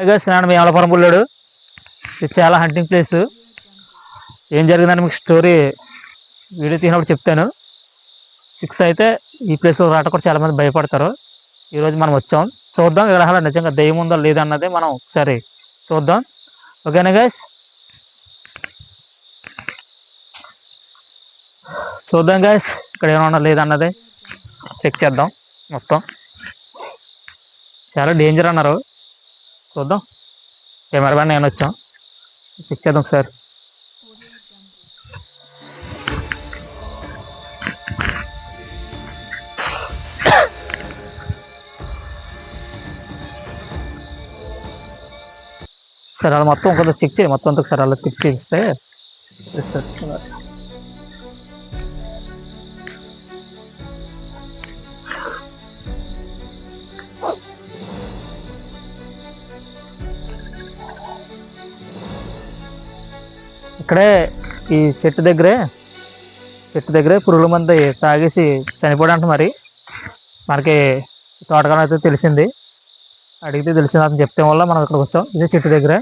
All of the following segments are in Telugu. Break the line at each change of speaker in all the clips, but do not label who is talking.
అలాగే స్నానం వేమలపురం పుల్లాడు ఇది చాలా హంటింగ్ ప్లేస్ ఏం జరిగిందని మీకు స్టోరీ వీడియో తీసినప్పుడు చెప్తాను. సిక్స్ అయితే ఈ ప్లేస్లో రాట కూడా చాలామంది భయపడతారు. ఈరోజు మనం వచ్చాం. చూద్దాం ఇక్కడ అసలు నిజంగా దయ్యం ఉందో లేదన్నది మనం ఒకసారి చూద్దాం. ఓకేనా గైస్ చూద్దాం గైస్ ఇక్కడ ఏమన్నా లేదన్నది చెక్ చేద్దాం మొత్తం. చాలా డేంజర్ అన్నారు. చూద్దాం. కెమెరా నేను వచ్చాం. చెక్ చేద్దాం ఒకసారి సరే అలా మొత్తం ఒకసారి చెక్ చేయి. మొత్తం అంతా ఒకసారి అలా చెక్ చేస్తే. ఇక్కడే ఈ చెట్టు దగ్గరే చెట్టు దగ్గరే పురుగుల మంది తాగేసి చనిపోడంట మరి. మనకి తోటకాలం అయితే తెలిసింది. అడిగితే తెలిసింది అతను చెప్తే వల్ల మనం ఇక్కడికి వచ్చాం. ఇదే చెట్టు దగ్గరే.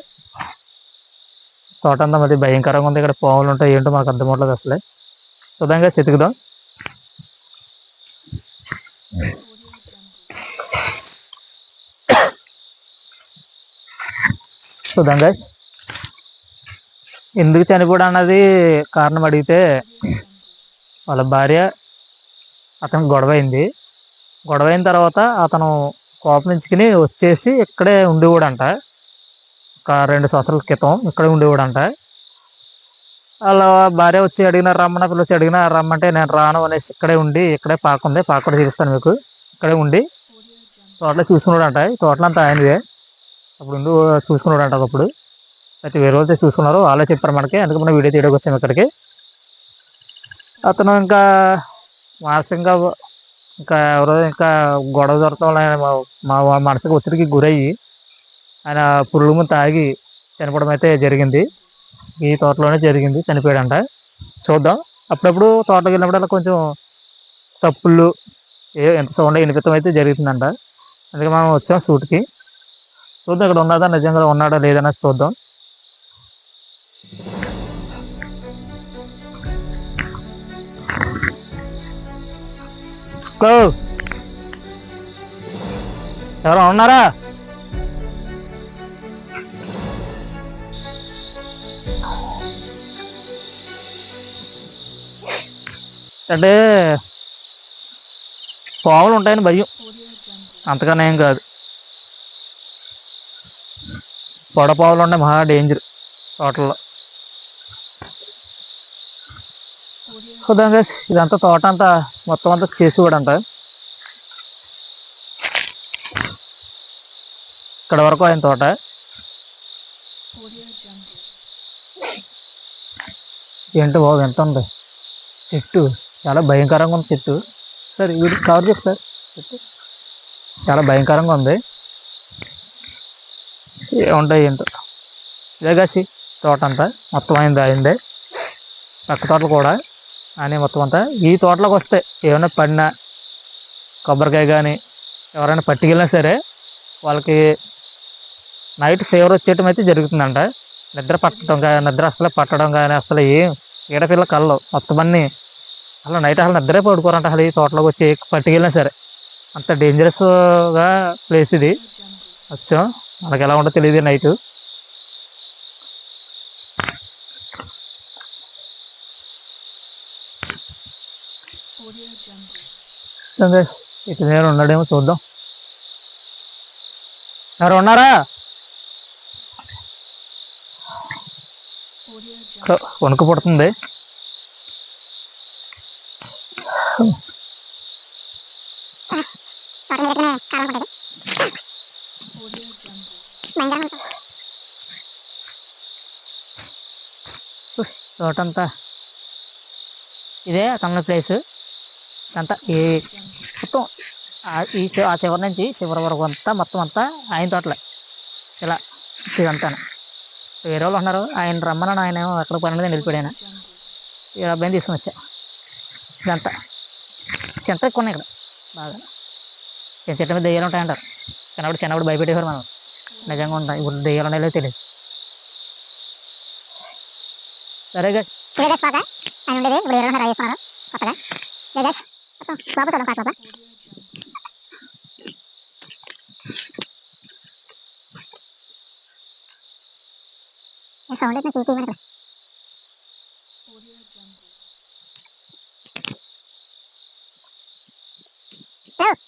తోట అంతా మరి భయంకరంగా ఉంది. ఇక్కడ పాములు ఉంటాయి ఏంటో మనకు అర్థం అవ్వట్లేదు అసలే. చూద్దాంగా చెతుకుదాం చూద్దాంగా ఎందుకు చనిపోవడం అన్నది కారణం అడిగితే వాళ్ళ భార్య అతనికి గొడవ అయింది గొడవ అయిన తర్వాత అతను కోపగించుకుని వచ్చేసి ఇక్కడే ఉండేవాడంట ఒక రెండు సంవత్సరాల క్రితం ఇక్కడే ఉండేవాడంట వాళ్ళ భార్య వచ్చి అడిగిన రమ్మన్న పిల్ల వచ్చి అడిగిన రమ్మంటే నేను రాను అనేసి ఇక్కడే ఉండి ఇక్కడే పాక ఉంది పాక కూడా చూపిస్తాను మీకు. ఇక్కడే ఉండి తోటలో చూసుకున్నాడంట. ఈ తోటలో ఆయనదే. అప్పుడు ఉండి చూసుకున్నాడంట ఒకప్పుడు. అయితే వేరే వాళ్ళతో చూసుకున్నారు. వాళ్ళే చెప్పారు మనకి. అందుకే మనం వీడియో తీయడానికి వచ్చాము ఇక్కడికి. అతను ఇంకా మానసికంగా ఇంకా ఎవరో ఇంకా గొడవ జరగడం ఆయన మా- మా మనసుకు ఒత్తిడికి గురయ్యి ఆయన పురుగు ముందు తాగి చనిపోవడం అయితే జరిగింది. ఈ తోటలోనే జరిగింది. చనిపోయాడంట. చూద్దాం. అప్పుడప్పుడు తోటలోకి వెళ్ళినప్పుడు కొంచెం సప్పుళ్ళు ఏ ఎంత సౌండ్ వినిపితం అయితే జరుగుతుందంట. అందుకే మనం వచ్చాం షూట్కి చూద్దాం ఇక్కడ ఉన్నదా నిజంగా ఉన్నాడా లేదన్నది చూద్దాం. కో ఎవరు ఉన్నారా? అంటే పావులు ఉంటాయని భయం. అంతకన్నా ఏం కాదు. పొడ పాములు ఉన్నాయి మహా డేంజర్ తోటల్లో చూద్దాం ఇదంతా తోట అంతా మొత్తం అంతా చేసి కూడా అంట ఇక్కడ వరకు ఆయన తోట. ఏంటో బాబు ఎంత ఉంది? చెట్టు. చాలా భయంకరంగా ఉంది చెట్టు. సార్ వీడికి కవర్ చెప్పు సార్. చెట్టు చాలా భయంకరంగా ఉంది. ఏముంటాయి ఏంటో. ఇదే కాసి తోట అంతా మొత్తం అయింది అయిందే. పక్క తోటలు కూడా. అని మొత్తం అంతా ఈ తోటలోకి వస్తే ఏమైనా పడినా కొబ్బరికాయ కానీ ఎవరైనా పట్టుకెళ్ళినా సరే వాళ్ళకి నైట్ ఫీవర్ వచ్చేయటం అయితే జరుగుతుందంట. నిద్ర పట్టడం కానీ నిద్ర అసలు పట్టడం కానీ అసలు ఏం ఈడపిల్ల కళ్ళు మొత్తం అన్నీ అసలు నైట్ అసలు నిద్రే పడుకోరంట అసలు ఈ తోటలోకి వచ్చి పట్టుకెళ్ళినా సరే. అంత డేంజరస్గా ప్లేస్ ఇది. వచ్చాం మనకి ఎలా ఉండో తెలియదు నైట్. ఇటు నేను ఉన్నాడేమో చూద్దాం. ఎవరు ఉన్నారా? వణుకు పుడుతుంది. తోటంతా. ఇదే అతని ప్లేస్. అంతా ఈ మొత్తం ఈ ఆ చివరి నుంచి చివరి వరకు అంతా మొత్తం అంతా ఆయన తోటలే. ఇలా ఇదంతా వేరే వాళ్ళు ఉన్నారు. ఆయన రమ్మని ఆయన ఏమో ఎక్కడ పని మీద ఈ అబ్బాయిని తీసుకుని వచ్చా. ఇదంతా. చింత ఎక్కువ ఉన్నాయి ఇక్కడ. బాగా. చిన్న చెట్టు మీద దెయ్యాలు ఉంటాయంటారు. చిన్నప్పుడు చిన్నప్పుడు భయపెట్టేవారు మనం. నిజంగా ఉంటాయి. ఇప్పుడు దెయ్యాలు ఉన్నాయో తెలియదు. సరే
apa tolong apa apa? Ya soalnya nanti
gimana tuh? Help!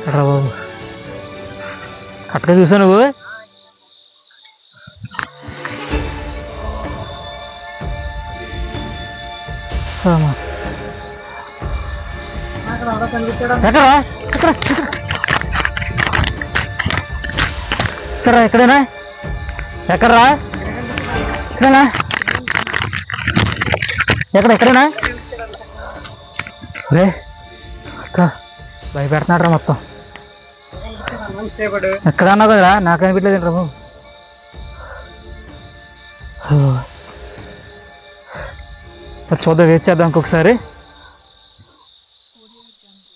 ఎక్కడ్రా బాబు? కరెక్ట్గా చూసా నువ్వు? అమ్మా. ఎక్కడ్రా ఎక్కడ? ఎక్కడ ఎక్కడేనా? ఎక్కడరా? ఎక్కడేనా? ఎక్కడ ఎక్కడేనా? రే అక్క భయపెడుతున్నాడు రా మొత్తం. ఎక్కడన్నా కదా నాకు అనిపించలేదు ప్రభు సరే చూద్దాం వెయిట్ చేద్దాం ఇంకొకసారి.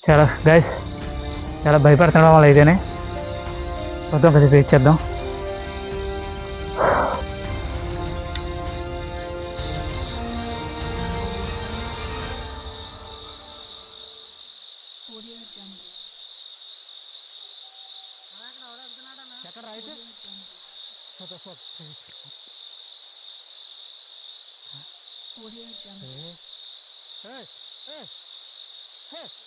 చాలా గైస్ చాలా భయపడుతున్నాం వాళ్ళు అయితేనే చూద్దాం కదా వెయిట్ చేద్దాం.
Audio Jungle.
টাকার
আইতে সাদা সব Audio Jungle. Hey, hey, hey.